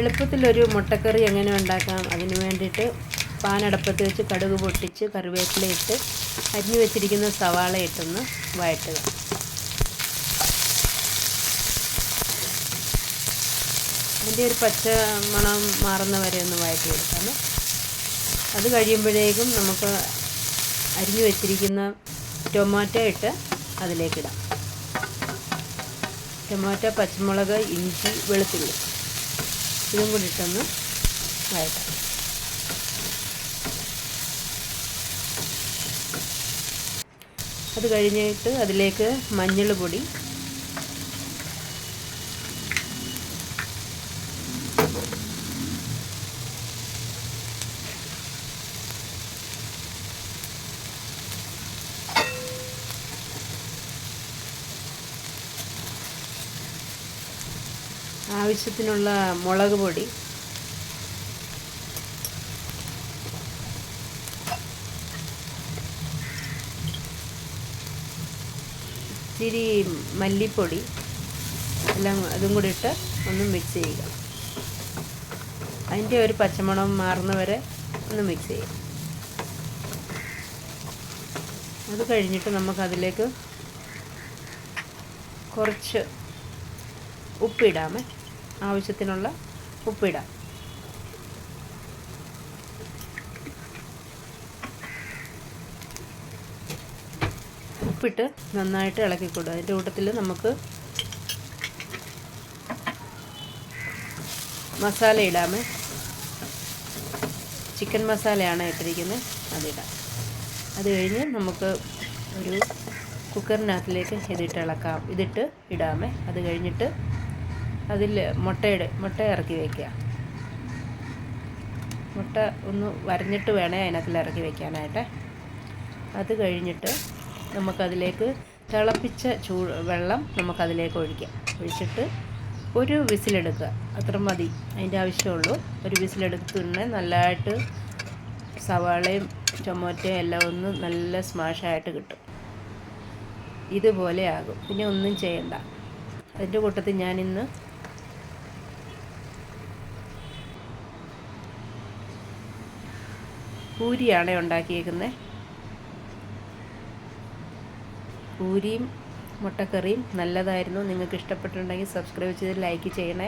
എളുപ്പത്തിലൊരു മുട്ടക്കറി എങ്ങനെ ഉണ്ടാക്കാം? അതിന് വേണ്ടിയിട്ട് പാനടപ്പത്ത് വെച്ച് കടുക് പൊട്ടിച്ച് കറിവേപ്പില ഇട്ട് അരിഞ്ഞു വെച്ചിരിക്കുന്ന സവാള ഇട്ടൊന്ന് വഴറ്റുക. അതിന്റെ ഒരു പച്ച മണം മാറുന്ന വരെ ഒന്ന് വഴറ്റി എടുക്കാം അത് കഴിയുമ്പോഴേക്കും നമുക്ക് അരിഞ്ഞു വെച്ചിരിക്കുന്ന ടൊമാറ്റോ ഇട്ട് അതിലേക്കിടാം. ടൊമാറ്റോ പച്ചമുളക് ഇഞ്ചി വെളുത്തുള്ളി. ഇതും കൂടി ഇട്ടൊന്ന് വഴറ്റാം. അത് കഴിഞ്ഞിട്ട് അതിലേക്ക് മഞ്ഞൾ പൊടി ആവശ്യത്തിനുള്ള മുളക് പൊടി. ഇച്ചിരി മല്ലിപ്പൊടി. എല്ലാം അതും കൂടി ഇട്ട് ഒന്ന് മിക്സ് ചെയ്യുക. അതിന്റെ ഒരു പച്ചമണം മാറുന്നവരെ ഒന്ന് മിക്സ് ചെയ്യുക. അത് കഴിഞ്ഞിട്ട് നമുക്കതിലേക്ക് കുറച്ച് ഉപ്പിടാമേ. ആവശ്യത്തിനുള്ള ഉപ്പിടാം. ഉപ്പിട്ട് നന്നായിട്ട് ഇളക്കി കൊടുക്കുക അതിന്റെ കൂട്ടത്തിൽ നമുക്ക് മസാല ഇടാമ. ചിക്കൻ മസാലയാണ് ഇട്ടിരിക്കുന്നത്. അതിടാം അത് കഴിഞ്ഞ് നമുക്ക് ഒരു കുക്കറിനകത്തിലേക്ക് ഇതിട്ട് ഇളക്കാം. ഇതിട്ട് ഇടാമേ. അത് കഴിഞ്ഞിട്ട് അതിൽ മുട്ടയുടെ മുട്ട ഇറക്കി വയ്ക്കുക മുട്ട ഒന്ന് വരഞ്ഞിട്ട് വേണേ അതിനകത്തിൽ ഇറക്കി വയ്ക്കാനായിട്ട് അത് കഴിഞ്ഞിട്ട് നമുക്കതിലേക്ക് തിളപ്പിച്ച ചൂ വെള്ളം നമുക്കതിലേക്ക് ഒഴിക്കാം. ഒഴിച്ചിട്ട് ഒരു വിസിലെടുക്കുക. അത്ര മതി. അതിന്റെ ആവശ്യമുള്ളൂ. ഒരു വിസിലെടുത്തുകൊണ്ട് നല്ലതായിട്ട് സവാളയും ടൊമാറ്റോയും എല്ലാം ഒന്ന് നല്ല സ്മാഷായിട്ട് കിട്ടും. ഇതുപോലെ ആകും. പിന്നെ ഒന്നും ചെയ്യണ്ട. അതിന്റെ കൂട്ടത്തിൽ ഞാനിന്ന് പൂരിയാണ് ഉണ്ടാക്കിയേക്കുന്നത്. പൂരിയും മുട്ടക്കറിയും നല്ലതായിരുന്നു. നിങ്ങൾക്ക് ഇഷ്ടപ്പെട്ടിട്ടുണ്ടെങ്കിൽ സബ്സ്ക്രൈബ് ചെയ്ത് ലൈക്ക് ചെയ്യണേ.